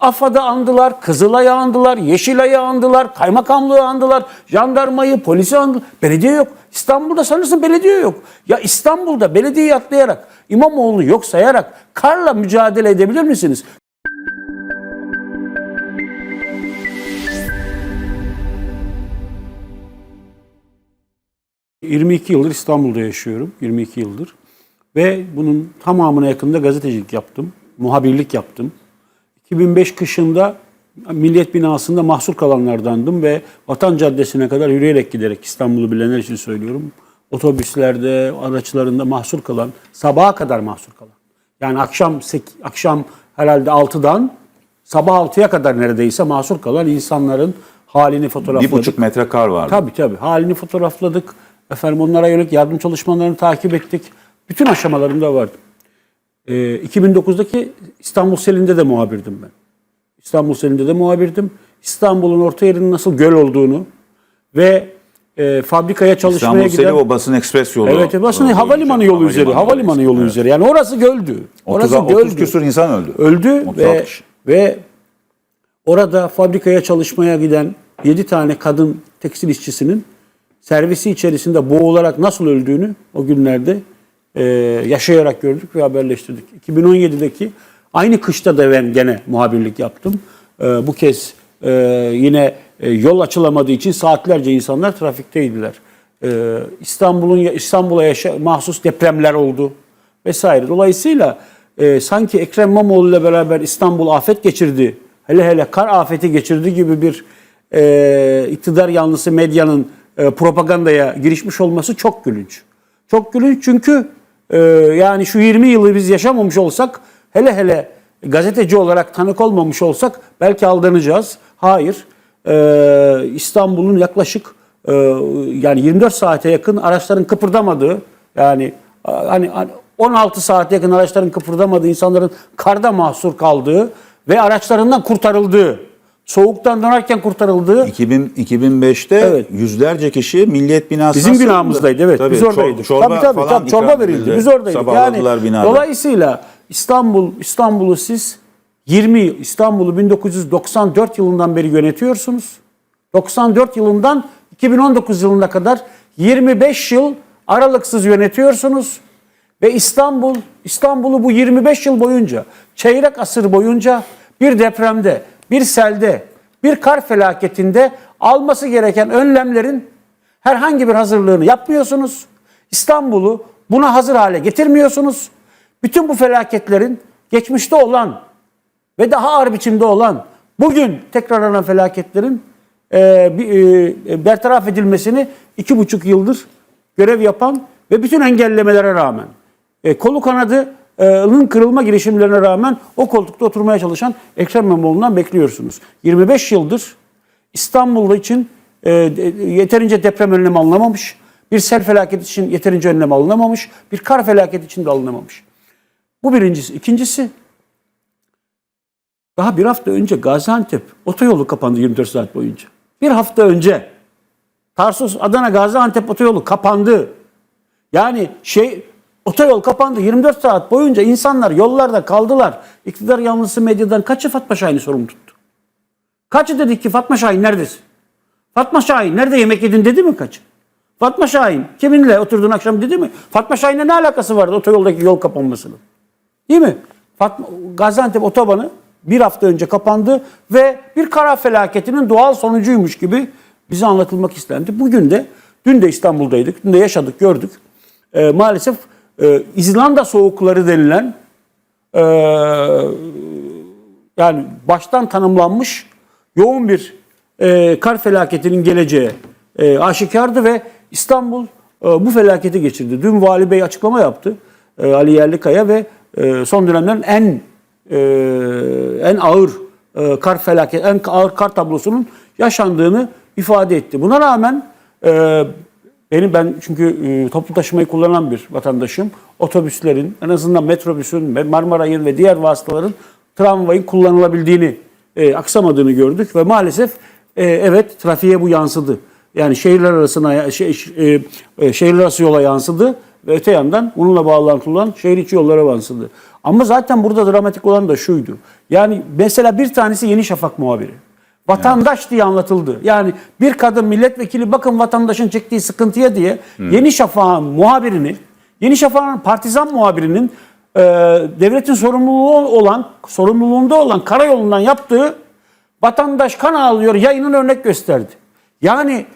AFAD'ı andılar, Kızılay'ı andılar, Yeşilay'ı andılar, kaymakamlığı andılar, jandarmayı, polisi andılar. Belediye yok. İstanbul'da sanırsın belediye yok. Ya İstanbul'da belediyeyi atlayarak, İmamoğlu yok sayarak karla mücadele edebilir misiniz? ...22 yıldır İstanbul'da yaşıyorum. 22 yıldır. Ve bunun tamamına yakında gazetecilik yaptım. Muhabirlik yaptım. 2005 kışında Milliyet binasında mahsur kalanlardandım ve Vatan Caddesi'ne kadar yürüyerek giderek İstanbul'u bilenler için söylüyorum. Otobüslerde, araçlarında mahsur kalan, sabaha kadar mahsur kalan. Yani akşam akşam herhalde 6'dan sabah 6'ya kadar neredeyse mahsur kalan insanların halini fotoğrafladık. Bir buçuk metre kar vardı. Tabii tabii. Halini fotoğrafladık. Efendim onlara yönelik yardım çalışmalarını takip ettik. Bütün aşamalarında vardı. Ee, 2009'daki İstanbul Selin'de de muhabirdim ben. İstanbul Selin'de de muhabirdim. İstanbul'un orta yerinin nasıl göl olduğunu ve e, fabrikaya çalışmaya İstanbul giden... Selim o basın ekspres yolu. Evet, basın boyunca. havalimanı yolu üzeri, havalimanı yolu Evet. üzeri. Yani orası göldü. 30, Orası 30 göldü. küsur insan öldü. Öldü 36 ve kişi. ve orada fabrikaya çalışmaya giden 7 tane kadın tekstil işçisinin servisi içerisinde boğularak nasıl öldüğünü o günlerde e, yaşayarak gördük ve haberleştirdik. 2017'deki aynı kışta da ben gene muhabirlik yaptım. E, bu kez e, yine e, yol açılamadığı için saatlerce insanlar trafikteydiler. E, İstanbul'un İstanbul'a yaşa, mahsus depremler oldu vesaire. Dolayısıyla e, sanki Ekrem İmamoğlu ile beraber İstanbul afet geçirdi, hele hele kar afeti geçirdi gibi bir e, iktidar yanlısı medyanın e, propagandaya girişmiş olması çok gülünç. Çok gülünç çünkü e, yani şu 20 yılı biz yaşamamış olsak, hele hele gazeteci olarak tanık olmamış olsak belki aldanacağız. Hayır, e, İstanbul'un yaklaşık e, yani 24 saate yakın araçların kıpırdamadığı yani hani hani 16 saate yakın araçların kıpırdamadığı, insanların karda mahsur kaldığı ve araçlarından kurtarıldığı, soğuktan dönerken kurtarıldığı 2000, 2005'te Evet. yüzlerce kişi Milliyet binasına bizim binamızdaydı. Evet, Tabii, biz oradaydık. Çorba tabii tabii, falan tabii çorba verildi. edildi. Biz oradaydık. Yani binada. dolayısıyla İstanbul İstanbul'u siz 20 yıl- İstanbul'u 1994 yılından beri yönetiyorsunuz. 94 yılından 2019 yılına kadar 25 yıl aralıksız yönetiyorsunuz. Ve İstanbul, İstanbul'u bu 25 yıl boyunca, çeyrek asır boyunca bir depremde, bir selde, bir kar felaketinde alması gereken önlemlerin herhangi bir hazırlığını yapmıyorsunuz. İstanbul'u buna hazır hale getirmiyorsunuz. Bütün bu felaketlerin geçmişte olan ve daha ağır biçimde olan bugün tekrarlanan felaketlerin e, e, bertaraf edilmesini iki buçuk yıldır görev yapan ve bütün engellemelere rağmen e, kolu kanadının kırılma girişimlerine rağmen o koltukta oturmaya çalışan Ekrem İmamoğlu'ndan bekliyorsunuz. 25 yıldır İstanbul için e, yeterince deprem önlemi alınamamış, bir sel felaketi için yeterince önlem alınamamış, bir kar felaketi için de alınamamış. Bu birincisi. İkincisi daha bir hafta önce Gaziantep otoyolu kapandı 24 saat boyunca. Bir hafta önce Tarsus, Adana, Gaziantep otoyolu kapandı. Yani şey otoyol kapandı 24 saat boyunca insanlar yollarda kaldılar. İktidar yanlısı medyadan kaçı Fatma Şahin'i sorumlu tuttu? Kaçı dedik ki Fatma Şahin neredesin? Fatma Şahin nerede yemek yedin dedi mi kaçı? Fatma Şahin kiminle oturdun akşam dedi mi? Fatma Şahin'le ne alakası vardı otoyoldaki yol kapanmasının? Değil mi? Fatma, Gaziantep otobanı bir hafta önce kapandı ve bir kara felaketinin doğal sonucuymuş gibi bize anlatılmak istendi. Bugün de, dün de İstanbul'daydık, dün de yaşadık, gördük. Ee, maalesef e, İzlanda soğukları denilen e, yani baştan tanımlanmış yoğun bir e, kar felaketinin geleceği e, aşikardı ve İstanbul e, bu felaketi geçirdi. Dün Vali Bey açıklama yaptı e, Ali Yerlikaya ve e, son dönemlerin en e, en ağır e, kar felaket, en ağır kar tablosunun yaşandığını ifade etti. Buna rağmen e, benim ben çünkü e, toplu taşımayı kullanan bir vatandaşım. Otobüslerin en azından metrobüsün Marmaray'ın ve diğer vasıtaların tramvayın kullanılabildiğini, e, aksamadığını gördük ve maalesef e, evet trafiğe bu yansıdı. Yani şehirler arasına şey, e, e, şehirler arası yola yansıdı ve öte yandan bununla bağlantılı olan şehir içi yollara yansıdı. Ama zaten burada dramatik olan da şuydu. Yani mesela bir tanesi Yeni Şafak muhabiri. Vatandaş diye anlatıldı. Yani bir kadın milletvekili bakın vatandaşın çektiği sıkıntıya diye Yeni Şafak'ın muhabirini, Yeni Şafak'ın partizan muhabirinin e, devletin sorumluluğu olan, sorumluluğunda olan karayolundan yaptığı vatandaş kan ağlıyor yayının örnek gösterdi. Yani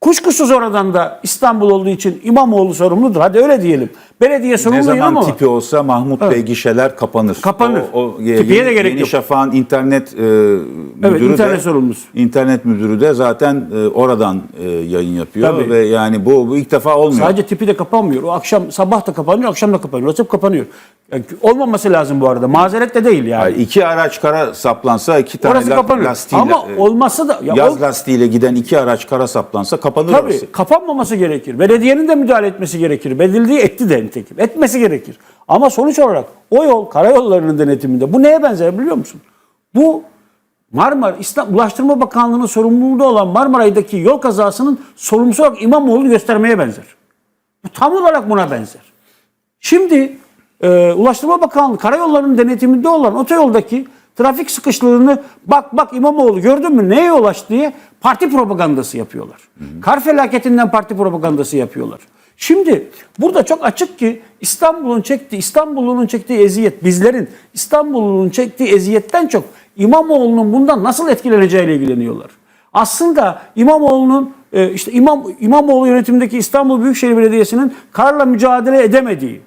kuşkusuz oradan da İstanbul olduğu için İmamoğlu sorumludur. Hadi öyle diyelim. Belediye Ne sorumlu değil zaman ama tipi olsa Mahmut Bey gişeler kapanır. Kapanır. O, o, Tipiye yeni, de gerek Yeni yok. Şafak'ın internet e, müdürü internet de, sorumlusu. internet müdürü de zaten e, oradan e, yayın yapıyor Tabii. ve yani bu, bu ilk defa olmuyor. sadece tipi de kapanmıyor. O akşam sabah da kapanıyor, akşam da kapanıyor. Açıp kapanıyor. Yani olmaması lazım bu arada. Mazeret de değil yani. Hayır, iki araç kara saplansa iki tane Orası kapanıyor. lastiğiyle, Ama e, olması da ya yaz ol- lastiğiyle giden iki araç kara saplansa kapanır Tabii orası. kapanmaması gerekir. Belediyenin de müdahale etmesi gerekir. Bedildiği etti de nitekim. Etmesi gerekir. Ama sonuç olarak o yol karayollarının denetiminde bu neye benzer biliyor musun? Bu Marmara İslam Ulaştırma Bakanlığı'nın sorumluluğunda olan Marmaray'daki yol kazasının sorumlusu olarak İmamoğlu'nu göstermeye benzer. Bu tam olarak buna benzer. Şimdi e, Ulaştırma Bakanlığı karayollarının denetiminde olan otoyoldaki trafik sıkışıklığını bak bak İmamoğlu gördün mü neye yol aç diye parti propagandası yapıyorlar. Kar felaketinden parti propagandası yapıyorlar. Şimdi burada çok açık ki İstanbul'un çektiği İstanbul'un çektiği eziyet bizlerin İstanbul'un çektiği eziyetten çok İmamoğlu'nun bundan nasıl etkileneceğiyle ilgileniyorlar. Aslında İmamoğlu'nun e, işte İmam İmamoğlu yönetimindeki İstanbul Büyükşehir Belediyesi'nin karla mücadele edemediği,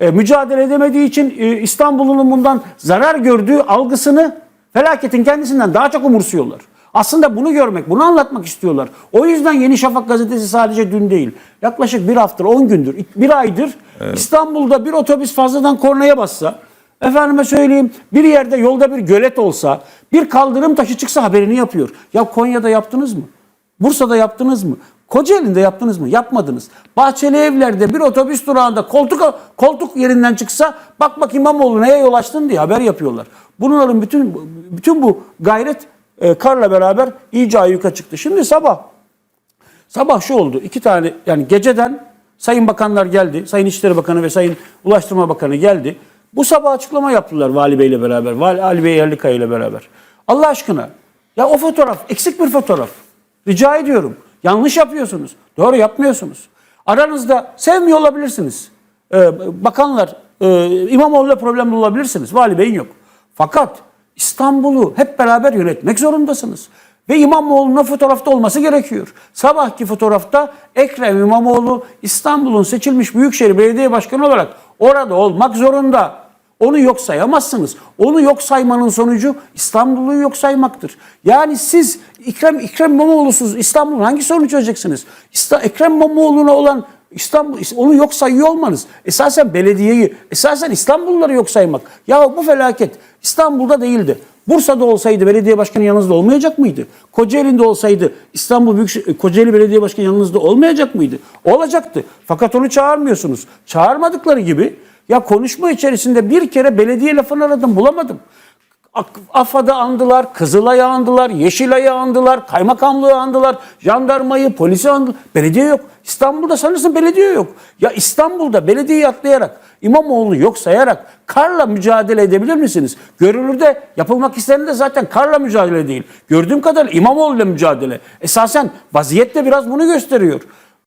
e, mücadele edemediği için e, İstanbul'un bundan zarar gördüğü algısını felaketin kendisinden daha çok umursuyorlar. Aslında bunu görmek, bunu anlatmak istiyorlar. O yüzden Yeni Şafak gazetesi sadece dün değil. Yaklaşık bir haftadır, 10 gündür, bir aydır İstanbul'da bir otobüs fazladan kornaya bassa, efendime söyleyeyim bir yerde yolda bir gölet olsa, bir kaldırım taşı çıksa haberini yapıyor. Ya Konya'da yaptınız mı? Bursa'da yaptınız mı? Kocaeli'nde yaptınız mı? Yapmadınız. Bahçeli evlerde bir otobüs durağında koltuk koltuk yerinden çıksa bak bak İmamoğlu neye yol açtın diye haber yapıyorlar. Bunların bütün bütün bu gayret e, karla beraber iyice ayyuka çıktı. Şimdi sabah sabah şu oldu. iki tane yani geceden Sayın Bakanlar geldi. Sayın İçişleri Bakanı ve Sayın Ulaştırma Bakanı geldi. Bu sabah açıklama yaptılar Vali Bey ile beraber. Vali Ali Bey Yerlikaya ile beraber. Allah aşkına ya o fotoğraf eksik bir fotoğraf. Rica ediyorum. Yanlış yapıyorsunuz. Doğru yapmıyorsunuz. Aranızda sevmiyor olabilirsiniz. Ee, bakanlar e, İmamoğlu'yla problem bulabilirsiniz. Vali Bey'in yok. Fakat İstanbul'u hep beraber yönetmek zorundasınız. Ve İmamoğlu'nun fotoğrafta olması gerekiyor. Sabahki fotoğrafta Ekrem İmamoğlu İstanbul'un seçilmiş Büyükşehir Belediye Başkanı olarak orada olmak zorunda. Onu yok sayamazsınız. Onu yok saymanın sonucu İstanbul'u yok saymaktır. Yani siz İkrem, İkrem İmamoğlu'suz İstanbul'un hangi sorunu çözeceksiniz? İsta, Ekrem İmamoğlu'na olan İstanbul onu yok sayıyor olmanız. Esasen belediyeyi, esasen İstanbulluları yok saymak. Ya bu felaket İstanbul'da değildi. Bursa'da olsaydı belediye başkanı yanınızda olmayacak mıydı? Kocaeli'nde olsaydı İstanbul Büyükşehir Kocaeli Belediye Başkanı yanınızda olmayacak mıydı? Olacaktı. Fakat onu çağırmıyorsunuz. Çağırmadıkları gibi ya konuşma içerisinde bir kere belediye lafını aradım bulamadım. AFAD'ı andılar, Kızılay'ı andılar, Yeşilay'ı andılar, kaymakamlığı andılar, jandarmayı, polisi andılar. Belediye yok. İstanbul'da sanırsın belediye yok. Ya İstanbul'da belediyeyi atlayarak, İmamoğlu'nu yok sayarak karla mücadele edebilir misiniz? Görülürde yapılmak istenen de zaten karla mücadele değil. Gördüğüm kadarıyla İmamoğlu'yla mücadele. Esasen vaziyet de biraz bunu gösteriyor.